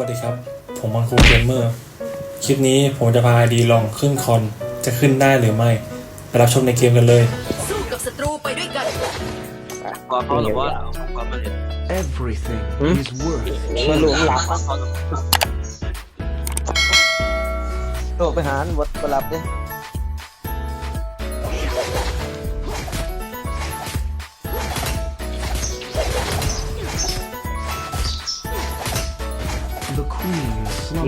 วัสดีครับ ผมมังคูเกมเมอร์ คลิปนี้ผมจะพาดีลองขึ้นคอนจะขึ้นได้หรือไม่ไปรับชมในเกมกันเลยสู้กับศัตรูไปด้วยกันความเขาหรือว่าความมันเห็น Everything is worth มาหลวมหลับเขาโลกไปหารบดประหลับเนี่ยqueen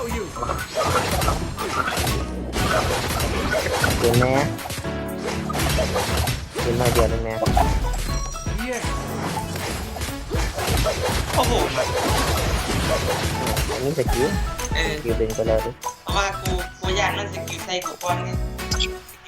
าเย็นแม่เย็นมาเดียวนึงแม่โอ้โหอันนี้สกิลเออสกิลดึงไปเลยดิเพราะว่ากูกูยานมันสกิลใส่กูก่อนไง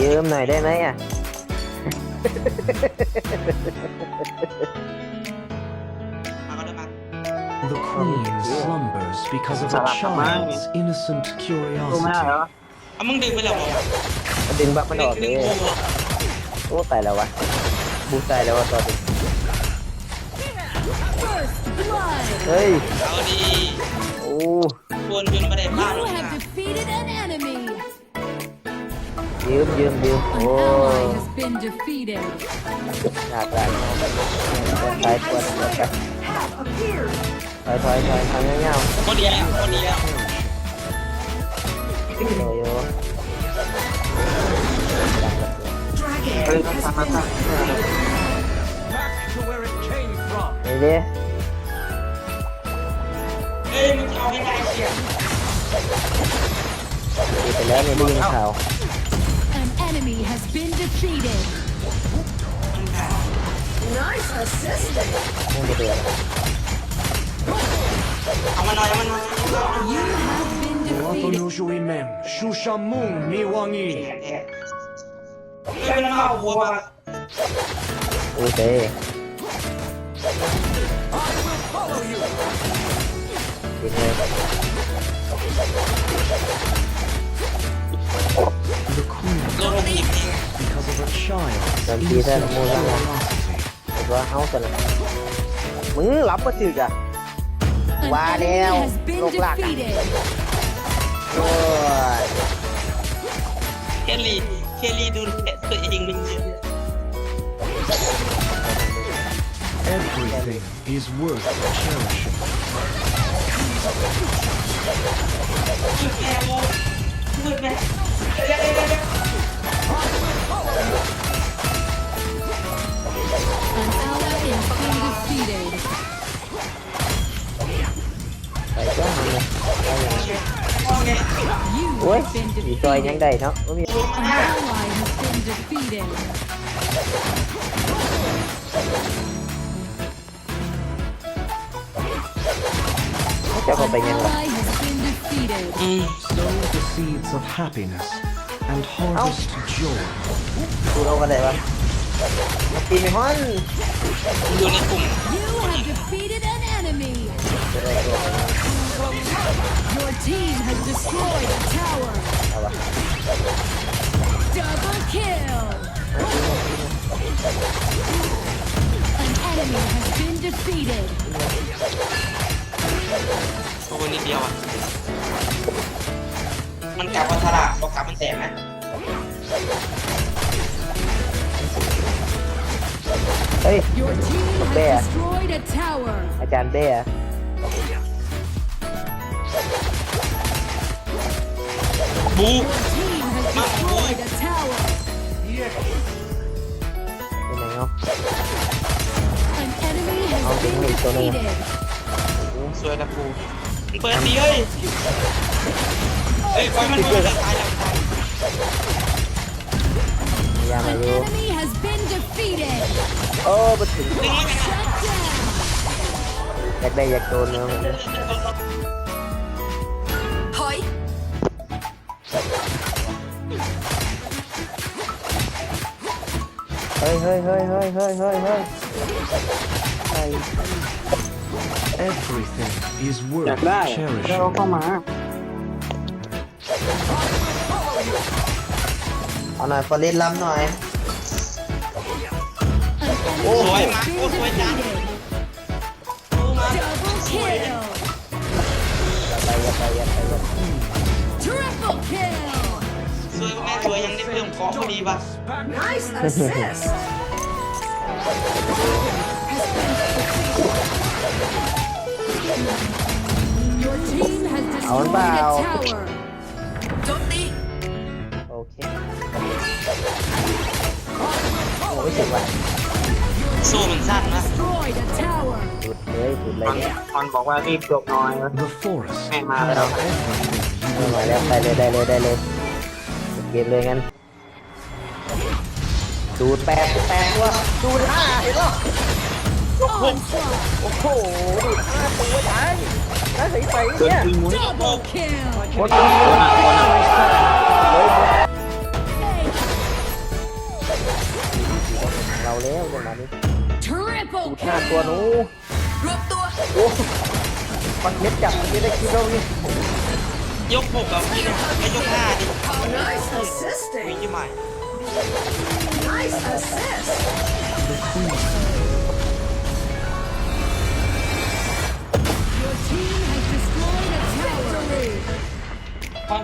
ยืมหน่อยได้ไหมอะมาก็ได้มา The queen slumbers because of a child's innocent curiosity. เอามึงดึงไปแล้วบอก มันดึงบักมันออกเล ดึง ย กู โอ้ตายแล้ววะบูตายแล้ววะตอนนี้เฮ้ย เอาดี โอ้ ชวนจนไม่ได้พลาด You นะ have defeated an enemy. ยืมยืมยืม An โอ้ ally has been defeated. หนักหลายมากตายปวดปวดไป ถอยถอยถอยทางเงี้ยพอดีแล้วพอดีแล้วๆโยโย่เออทำมาทำนี่ดิเอ้ยมึงเอาให้ได้เชียร์ดีไปแล้วนี่ได้ยินข่าว An enemy has been defeated. พุ่งไปเดือด เอามาหน่อยเอามาหน่อย You have been defeated. Latonyushuimem, Shushamung Miwangi. เฮ้ยมันมาหัวมาโอ้เต้ยิงเลย The queen ลงมาทีนี้ because of a child's Làm chi thế, innocent mua ra nè. curiosity. เห็นว่าเฮากันนะมึงรับมาถึกอะ An Qua enemy đeo, has been lục lạc à? defeated. โอ้ย เคลลี่เคลลี่ดูแลตัวเองมันเยอะ Everything is worth cherishing. โอเค You โอ้ย have been สีซอยยัง defeated. ได้เนาะบ่มี An ally has been defeated. เขาจะเอาไป An ยังล่ะ ally has been defeated. อืม Sow the seeds of happiness and harvest joy. ดูเรากันได้ปะมาตีไม่ฮอนอยู่ในกลุ่ม You have defeated an enemy. Your team has destroyed a tower. เอาวะ Double kill. An enemy has been defeated. ตัวนิดเดียวอะ มันกลับวัฒระบอกกลับมันแตกนะ เฮ้ย Your team has Bear. destroyed a tower. อาจารย์เบ้อะ บู Your team has destroyed a tower. เป็นไงเนาะ An enemy has Oh, been đúng rồi, cho nên- defeated. สวยนะกูมันเปิดดีเฮ้ยเฮ้ยปล่อยมันปล่อยมันตายแล้วตาย พยายามมา An อยู่ enemy has been defeated. โอ้มาถึง ดึงมันกัน Shut down. อยากได้อยากโดนเนาะ เฮ้ยเฮ้ยเฮ้ยเฮ้ยเฮ้ยเฮ้ยเฮ้ยไอ้ Everything is อยา worth กได้เรา cherishing. เข้ามา เอาหน่อยฟอริสล้ำหน่อย สวยมาโอ้สวยจัง Double kill. อย่าไปอย่าไปอย่าไปอย่า สวยก็แม่สวยยังได้เพิ่มเกาะพอดีป่ะ Nice assist. Your team has destroyed a bao. tower. โอเคโอ้ยถึงว่ะสู้มันสั้นนะ Destroyed a tower. สุดเลยสุดเลยมันเนี่ยมันบอกว่ารีบจบหน่อย The forest Hey, has Mario. everything เอาหน่อยแล้วไปเลยได้เลยได้เลยสุด เกมเลยงั้นดูดแปดแปดตัวดูดห้าเห็นปะ Onslaught. โอ้โหดูดห้าตัวใหญ่น่าใส่ไปเกินเนี่ยปีมุ้ย Double kill. โคตรดีเลยเราแล้วจังหวะนี้ Triple ดูดห้า kill. ตัวหนู รวบตัว โอ้ปักเม็ดจับมันจะได้คิดเรานี่ ยกหกกับพี่เนี่ยไม่ยกห้าดิ Nice วิ่ assisting. งที่ใหม่ Nice assist. Your team has destroyed a tower. ควา